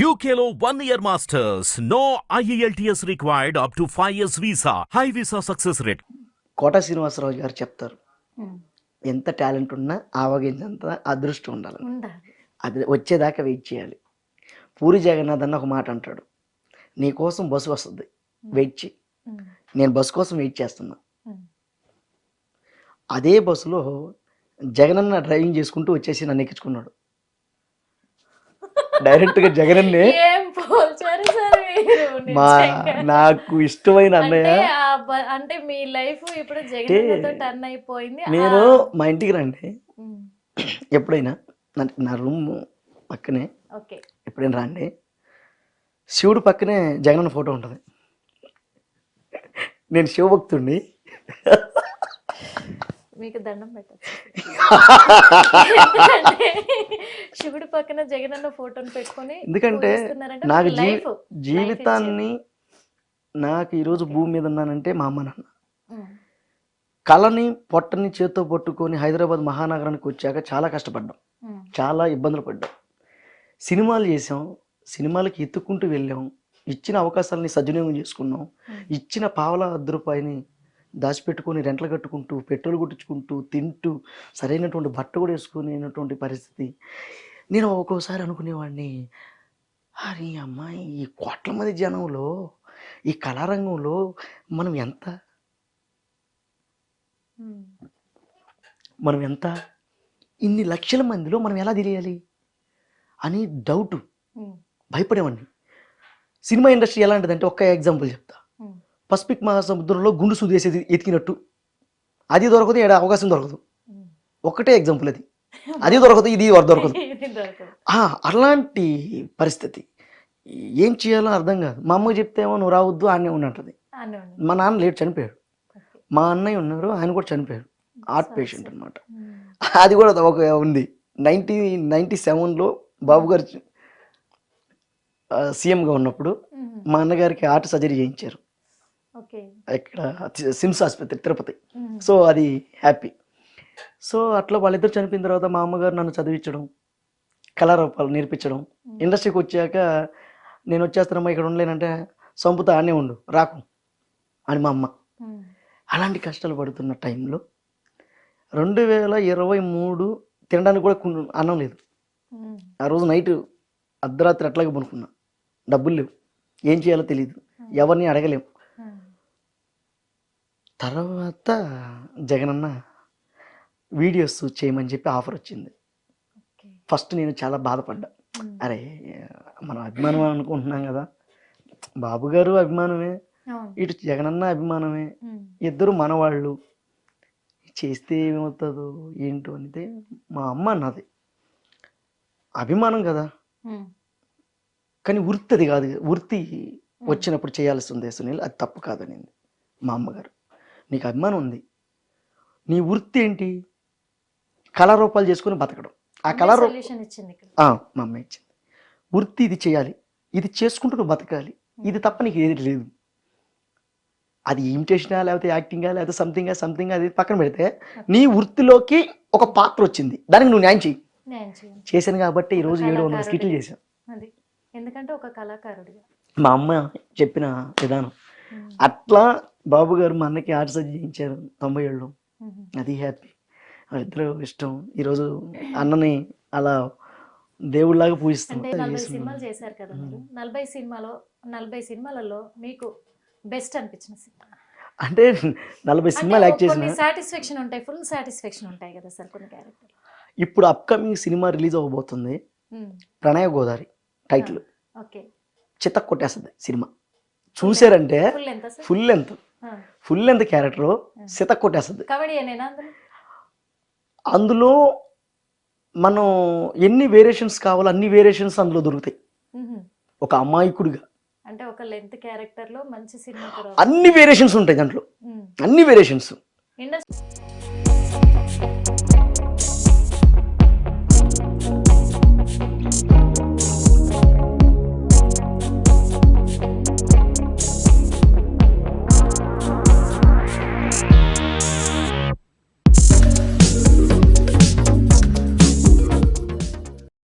One year masters. No E IELTS required up to 5 years visa. High visa success rate. కోట శ్రీనివాసరావు గారు చెప్తారు. ఎంత talent ఉన్నా ఆవగించంత అదృష్టం ఉండాలి. అది వచ్చేదాకా వెయిట్ చేయాలి. పూరి జగన్నాథ్ అన్న ఒక మాట అంటాడు. నీ కోసం బస్సు వస్తుంది. వెయిట్ చేయి. ఉమ్. నేను బస్సు కోసం వెయిట్ చేస్తున్నా. అదే బస్సులో జగనన్న డ్రైవింగ్ చేసుకుంటూ వచ్చేసి నన్ను ఎక్కించుకున్నాడు. జగనన్నే పోల్చారు సార్ మీరు? మా. నాకు ఇష్టమైన అన్నయ్య అంటే మీ లైఫ్ ఇప్పుడు టర్న్ అయిపోయింది. నేను మా ఇంటికి రండి. ఎప్పుడైనా నా రూమ్ పక్కనే ఎప్పుడైనా రండి. శివుడు పక్కనే జగనన్న ఫోటో ఉంటుంది. నేను శివభక్తుడిని మీకు దండం ఎందుకంటే శివుడి పక్కన జగనన్న ఫోటోని పెట్టుకొని ఎందుకంటే నాకు జీవితాన్ని నాకు ఈరోజు భూమి మీద ఉన్నానంటే మా అమ్మ నాన్న. కళని పొట్టని చేత్తో పట్టుకొని హైదరాబాద్ మహానగరానికి వచ్చాక చాలా కష్టపడ్డాం. చాలా ఇబ్బందులు పడ్డాం. సినిమాలు చేసాం సినిమాలకి ఎత్తుక్కుంటూ వెళ్ళాం. ఇచ్చిన అవకాశాలని సద్వినియోగం చేసుకున్నాం. ఇచ్చిన పావల అర్ధ రూపాయిని దాచిపెట్టుకొని రెంట్లు కట్టుకుంటూ పెట్రోల్ కొట్టించుకుంటూ తింటూ సరైనటువంటి బట్ట కూడా వేసుకునేటువంటి పరిస్థితి. నేను ఒక్కోసారి అనుకునేవాడిని అరే అమ్మాయి ఈ కోట్ల మంది జనంలో ఈ కళారంగంలో మనం ఎంత. మనం ఎంత ఇన్ని లక్షల మందిలో మనం ఎలా తెలియాలి అని డౌట్. భయపడేవాడిని సినిమా ఇండస్ట్రీ ఎలాంటిదంటే ఒక్క ఎగ్జాంపుల్ చెప్తా. పసిఫిక్ మహాసముద్రంలో గుండు సూదేసేది ఎతికినట్టు అది దొరకదు ఏడ అవకాశం దొరకదు. ఒక్కటే ఎగ్జాంపుల్ అది అది దొరకదు ఇది దొరకదు. అలాంటి పరిస్థితి. ఏం చేయాలో అర్థం కాదు. మా అమ్మకి చెప్తేమో నువ్వు రావద్దు ఉన్నట్టుంది అని ఉంది. మా నాన్న లేట్ చనిపోయాడు. మా అన్నయ్య ఉన్నారు ఆయన కూడా చనిపోయాడు. Heart patient. అనమాట. అది కూడా ఒక ఉంది. నైన్టీ నైన్టీ సెవెన్లో బాబు గారు సీఎంగా ఉన్నప్పుడు. మా అన్నగారికి హార్ట్ సర్జరీ చేయించారు. ఇక్కడ సిమ్స్ ఆసుపత్రి తిరుపతి. సో అది హ్యాపీ. సో అట్లా వాళ్ళిద్దరు చనిపోయిన తర్వాత మా అమ్మగారు నన్ను చదివించడం కళారూపాలు నేర్పించడం. ఇండస్ట్రీకి వచ్చాక నేను వచ్చేస్తానమ్మా ఇక్కడ ఉండలేనంటే సంపుతా ఆనే ఉండు రాకు అని మా అమ్మ. అలాంటి కష్టాలు పడుతున్న టైంలో రెండు వేల ఇరవై మూడు తినడానికి కూడా అన్నం లేదు. ఆ రోజు నైట్ అర్ధరాత్రి అట్లాగే పనుకున్నా డబ్బులు లేవు ఏం చేయాలో తెలియదు ఎవరిని అడగలేం ఉమ్. తర్వాత జగనన్న వీడియోస్ చేయమని చెప్పి ఆఫర్ వచ్చింది. ఫస్ట్ నేను చాలా బాధపడ్డా. అరే మనం అభిమానం అనుకుంటున్నాం కదా. బాబు గారు అభిమానమే. ఇటు జగనన్న అభిమానమే. ఇద్దరు మనవాళ్ళు. చేస్తే ఏమవుతుందో ఏంటో అంటే మా అమ్మ అన్నది. అభిమానం కదా. కానీ వృత్తి అది కాదు. వృత్తి వచ్చినప్పుడు చేయాల్సి ఉంది సునీల్. అది తప్పు కాదనింది మా అమ్మగారు. నీకు అభిమానం ఉంది. నీ వృత్తి ఏంటి? కళారూపాలు చేసుకుని బతకడం. ఆ కళారూ సొల్యూషన్ ఇచ్చింది ఇక్కడ. ఆ, మా అమ్మ ఇచ్చింది. వృత్తి ఇది చేయాలి. ఇది చేసుకుంటూ నువ్వు బతకాలి. ఇది తప్ప నీకు ఏది లేదు. అది ఇమిటేషనా లేకపోతే యాక్టింగా లేకపోతే సంథింగ్ సంథింగ్ అది పక్కన పెడితే నీ వృత్తిలోకి ఒక పాత్ర వచ్చింది. దానికి నువ్వు న్యాయం చేయి చేశాను కాబట్టి ఈ రోజు ఒక ఏడు వందల. స్కిట్లు చేశాను. ఎందుకంటే ఒక కళాకారుడిగా మా అమ్మ చెప్పిన విధానం. అట్లా బాబు గారు మా అన్నకి ఆర్ట్ సర్జరీ చేయించారు తొంభై ఏళ్ళు. అది హ్యాపీ. ఇద్దరు ఇష్టం. ఈరోజు అన్నని అలా దేవుళ్ళలాగా పూజిస్తాం అంటే నలభై సినిమాలు చేశారు కదా మీరు. నలభై సినిమాలో నలభై సినిమాలలో మీకు బెస్ట్ అనిపించిన సినిమా? అంటే నలభై సినిమాలు యాక్ట్ చేసిన సాటిస్ఫాక్షన్ ఉంటాయి ఫుల్ సాటిస్ఫాక్షన్ ఉంటాయి కదా సార్ కొన్ని క్యారెక్టర్ ఇప్పుడు అప్కమింగ్ సినిమా రిలీజ్ అవ్వబోతుంది. ప్రణయ గోదావరి టైటిల్. ఓకే. చిత్త కొట్టేస్తుంది సినిమా. చూసారంటే ఫుల్ ఎంత full length full length character Sita కొట్టేస్తుంది. అందులో మనం ఎన్ని వేరియేషన్స్ కావాలో అన్ని వేరియేషన్స్ అందులో దొరుకుతాయి. ఒక అమాయకుడిగా. అంటే ఒక లెంత్ క్యారెక్టర్లో మంచి సినిమా అన్ని వేరియేషన్స్ ఉంటాయి దాంట్లో. అన్ని వేరియేషన్స్